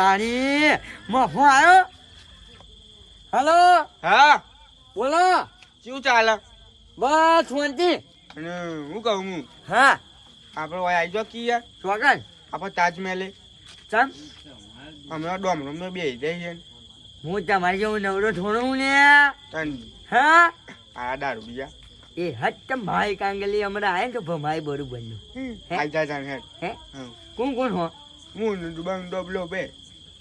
તારી. મફો આવ્યો હલો? હા? બોલો. શું ચાલે? બસ શાંતિ. અને હું કહું હું? હા. આપણે વાય આવી જો કી યાર સ્વાગત. આપણે તાજમહેલે ચમ? હમણાં ડોમરો મેં બે છે હું તમારી જેવું નવરો થોડો હું ને. તન. હા? આ દારૂ બીજા એ હટ ભાઈ કાંગલી હમણાં આયા તો ભમાઈ બરું બન્યું હે? આઈ જા જાન હે? કોણ કોણ હો? હું ડુબાંગ ડબલો બે.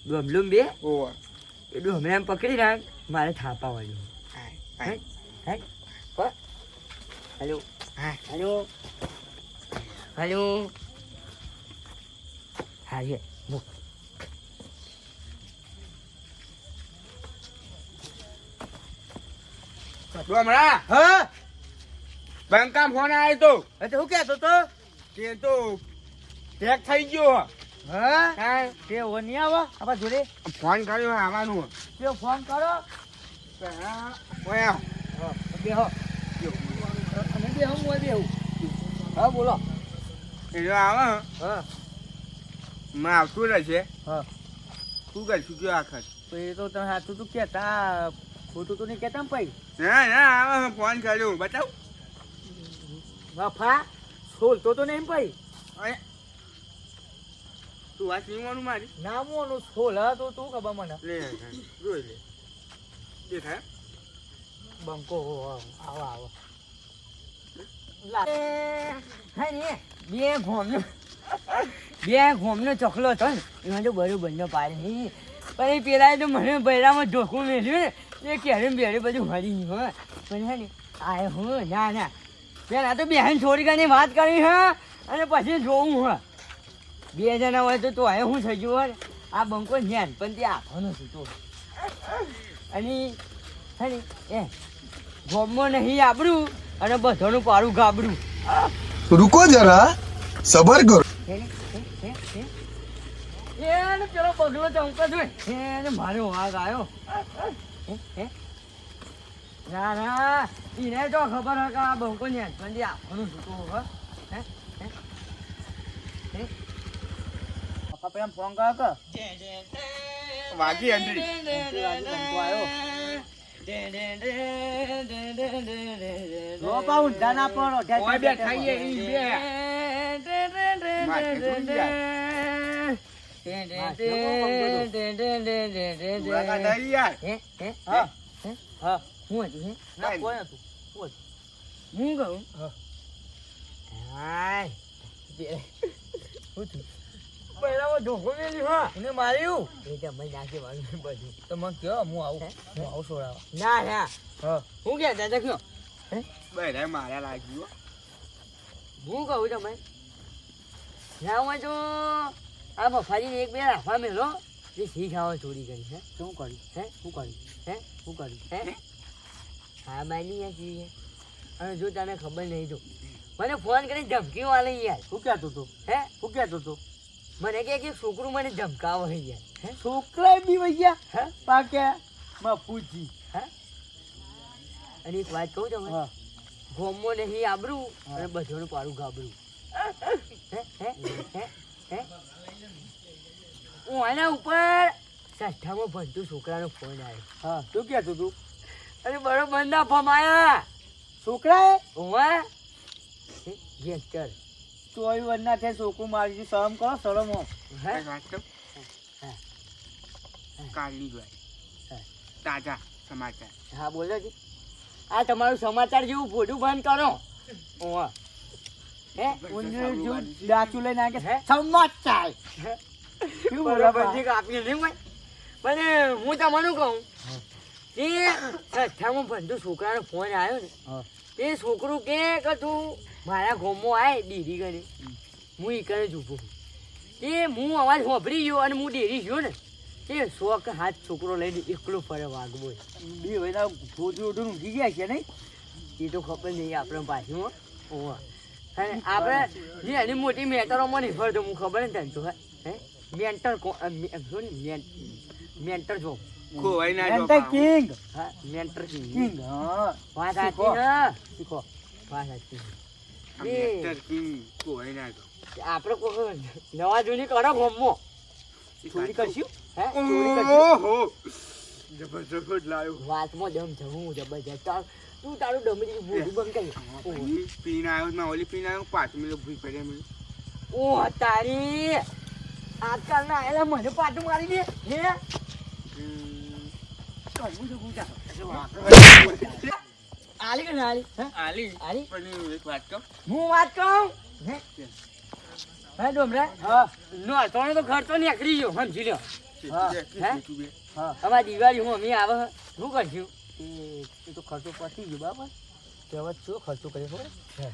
ડોબલું બે ઓવા એટલું હમણાં એમ પકડી રાખ મારે થાપાવાનું આય હે આય હે કો હેલો હા હેલો હેલો હા છે મૂક ડોમરા હા બંકા ફોન આવ્યો તો એટલે હું કહેતો તો તે તો પેક થઈ ગયો હા? તે ઓ નહીં આવો આપણા જોડે. ફોન કર્યો આવવાનું. તે ફોન કરો. ઓય હા બેહો અને બેહો હું બેહું હા બોલો. એ જો આવે. હા. માં આવતું રહેશે. હા. શું કરશું કયો આખર તો એ તો તમે સાચું તું કહેતા ખોટું તો નહીં કહેતા ભાઈ. ના ના આવે ફોન કર્યો બતાવ. વફા છોલતો તો નહીં ભાઈ. તું વાત નહીં માનું મારી? નામોનું છોલા તો તું ખબર મને? લે જોઈ લે. દેખાય બંકો આવો આવો. હા ને બે ઘોમનો બે ઘોમનો ચોકલો હતો ને એમાં તો બરોબર નો પાડે એ પેલા તો મને બૈરામાં ઢોકું મેળ્યું ને એ ક્યારે બેરે બધું મળી ગયું પણ હે ને આ હું ના ના. પેલા તો બેન ઘણી વાત કરી હા. અને પછી જોવું હા. બે જણા હોય તો તો હવે હું થઈ ગયું આ બંકો જ્ઞાન પણ તે આખો છે તો. અને હે એ ગોમમાં નહીં આબડું અને બધાનું પારું ગાબડું રૂકો જરા સબર કરો. એને પેલો પગલો ચમકો છે એને મારો વાઘ આવ્યો. ના ના એને તો ખબર હોય કે આ બંકો ને હસબન્ડ આખોનું છૂટું હોય હે? ઠેઠ ખાઈએ ઈ બે. મુલાકાત આવી યાર. હે? હે? હા. હે? હા? હું. હતું હે? ના કાંઈ કોઈ નતું. કોઈ. હું. કહું હા. ઢોકો? પહેલામાં હા. એને માર્યું? એ તો મને નાખી વાળું બધું. તો મને કયો હું આવું હું? આવું છોડાવા. ના ના. હા. હું ક્યાં દાદા કયો બધા મારા લાગ્યું હું. કહું તમે ના હું તો આ બફારીને એક બે રાખવા મેલો. એ શીખ ખાવા ચોરી કરી છે શું કર્યું? હે? શું કર્યું? હે? શું કર્યું? હે? હા? માની યાર શી છે અને જો તને ખબર નહીં તો. મને ફોન કરી ધમકીઓ આલે યાર. શું કહેતો તું? હે? શું કહેતો તું? મને કે કે છોકરું મને ધમકાવે હે યાર છોકરા બી વૈયા હે? પાકે પૂછી. હે? અને એક વાત કહું તમને હા. ગોમો નહીં આબરું અને બધાનું પારું ગાબરું. હે? હે? હે? હે? હું આના ઉપર છઠ્ઠામાં ભણતું છોકરાનો ફોન આવ્યો હા શું કહેતો તું? અરે બરોબર ના ફમાયા છોકરાએ ઓવા ગેંગસ્ટર. ચોવી વર્ષના છે છોકરું મારી શરમ કરો શરમો હે. એક વાત કાલની જ હા. તાજા સમાચાર. હા બોલો જી. આ તમારું સમાચાર જેવું ફોટું બંધ કરો. ઓવા હે? ઊંધિયું જેવું ડાચું લઈને સમાચાર. શું બરાબર? છે નહીં ભાઈ પણ હું તમને કહું. એ સઠ્ઠામાં ભણતું છોકરાનો ફોન આવ્યો ને. એ છોકરું કે કે તું મારા ગોમો આય ડેરી કરી હું એ કરે જ ઊભો એ હું અવાજ હોભરી ગયો અને હું ડેરી ગયો ને એ શોખ હાથ છોકરો લઈને એકલો ફરે વાગવો બે વયના ભૂત ઉઠું ઊંઘી ગયા છે નહીં? એ તો ખબર નહીં આપણે પાછું હો. ઓવા. અને આપણે જે એની મોટી મેટરોમાં નહીં ફરતો હું ખબર ને તને તો હે? હે? મેન્ટર કો મે- શું ને? મેન- મેન્ટર જો ખોવાઈ ના જો કિંગ. હા મેન્ટર કિંગ. કિંગ હા. વાત. સાચી ને શીખો. વાત સાચી આ એ. મેટર કિંગ ખોવાઈ ના જો આપણે કોઈ નવા જૂની કરો ગોમમાં. ચોરી કરશું? હે? ચોરી કરશું ઓહો! જબરજસ્ત લાવ્યો વાતમાં જમ જવું જબરજસ્ત. તું તારું ડમરી બોલું બંધ કરી. આવ્યો મેં ઓલી પીને આવ્યો પાછું મિનિટ ભૂલી પડે મેં ઓ તારી! આજકાલ ના આયેલા મને પાટું મારી દે હે? કરવું છે ગુંજા આલી કે ના આલી? આલી. આલી? પણ એક વાત કહું. હું વાત કહું? હે? હે? ડોમરા? હા. નો તોને તો ખર્ચો નીકળી ગયો સમજી લ્યો. હા. અમારી દિવાળી હું અમે આવે શું કરશું? એ તો ખર્ચો પતી ગયો બરાબર. તે હવે શું? ખર્ચો કર્યો ખબર? હે.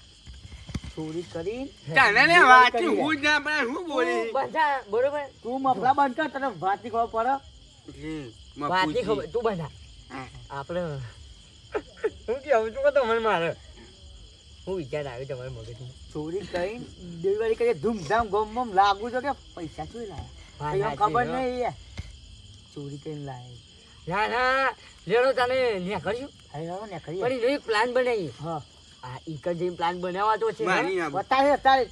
ચોરી કરી તને ને હું જ ના પણ હું બોલી? બધા બરોબર? તું મફલા બંધ કર તને વાત ખબર પડે. હમ, વાત ખબર તું બંધા. હા. આપણે હું કેવું છું કે તમને મારે. હું વિચાર આવ્યો તમારા મગજમાં. ચોરી કરી દિવાળી કરી ધૂમધામ ગમ ગમ લાગુ છો કે પૈસા ચોરી લાયા? ખબર નહીં ચોરી કરીને લાય ના ના લેડો તને ન્યા કર્યું ને કરી પણ એક પ્લાન બનાવી હા. આ ઈકર જઈને પ્લાન બનાવવા છે બતાવે અત્યારે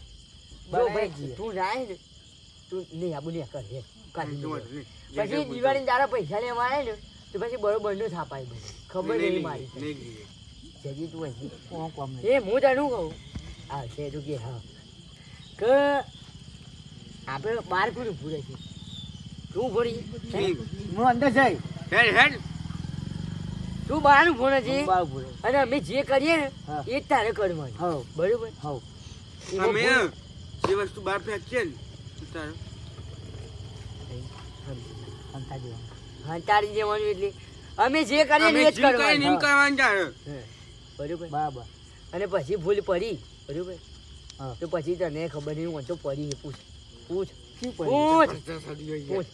જો તું જાય ને તું નહીં આબુ ન્યા કર તો. પછી દિવાળી તારા પૈસા લેવા આવે ને તો પછી બરોબરનું થાપાય બધું. ખબર નહીં, મારી. જજી તું હજી એ હું જાણું કહું? હા છે તું કે હા. કે આપણે બાર કુરું ભૂલે છે. તું ભરી. હું? અંદર જઈ. હેડ, હેડ. તું બહાર ભણે છે? અને અમે જે કરીએ ને એ જ તારે કરવાનું બરોબર? અમે જે વસ્તુ બહાર ફેંકીએ ને તો તારે જે જવાનું એટલે અમે જે કરીએ એ જ કરવાનું એમ કરવાનું જાણે બરોબર. બરાબર. અને પછી ભૂલ પડી. બરોબર. તો પછી તને ખબર નહીં વાંચો પડી છે પૂછ. પૂછ. પૂછ. પૂછ. હડી ગઈ પૂછ.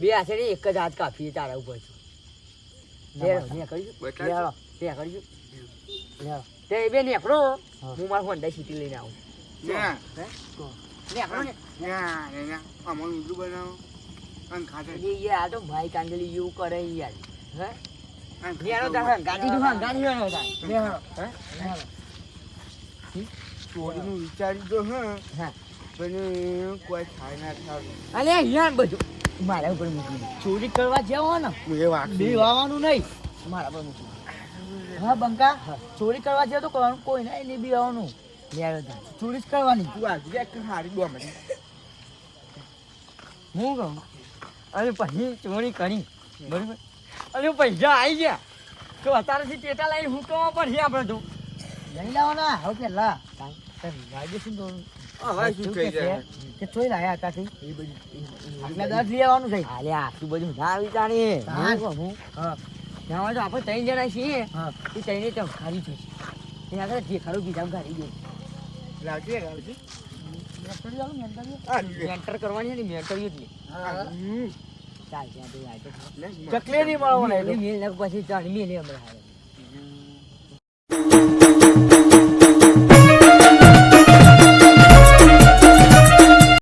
બે હાથે ને એક જ હાથ કાપીએ તારા ઉપર. તે બે નેકળો. હું. મારા હોન્ડા સિટી લઈને આવું. નેકડો ને. અમારું બનાવો. અને ખાધા. એ આ તો ભાઈ કાંદલી એવું કરે યાર. હે? ગાડી ગાડી હે? ચોરીનું વિચારી તો હા. પણ કોઈ થાય ના થાય. અલે યાર બધું. મારા ઉપર મૂકી ચોરી કરવા જાવ ને એ વાત બે વાવાનું નહીં. મારા પર મૂકી હા બંકા? ચોરી કરવા જાવ તો કરવાનું કોઈ નહીં નહીં બી આવવાનું. ચોરી જ કરવાની. તું આજે હારી હારી મને હું કહું? અને પછી ચોરી કરી. બરોબર? અને પૈસા આવી ગયા. તો અત્યારેથી ટેટા લઈને હું કહેવા પડશે આપણે તો. લઈ લાવવાના? હવે પેલા વાગ્યું તો હવે શું થઈ જાય? કે ચોઈ લાયા હતા તે એ બધું આગલા દસ લઈ આવવાનું છે. હાલે આટલું બધું ના વિચારી હું. હા ત્યાં તો આપણે ત્રણ જણા છીએ. એ ત્રણે તો ખારી છે ત્યાં આગળ જે ખરું દે. લાવજે લાવજે. મેન્ટર કરવાની ને મેન્ટર જ નહીં. ચાલ ત્યાં તો યાર લે, ચકલી નહીં મળવાનો પછી ચાલ મેં હમણાં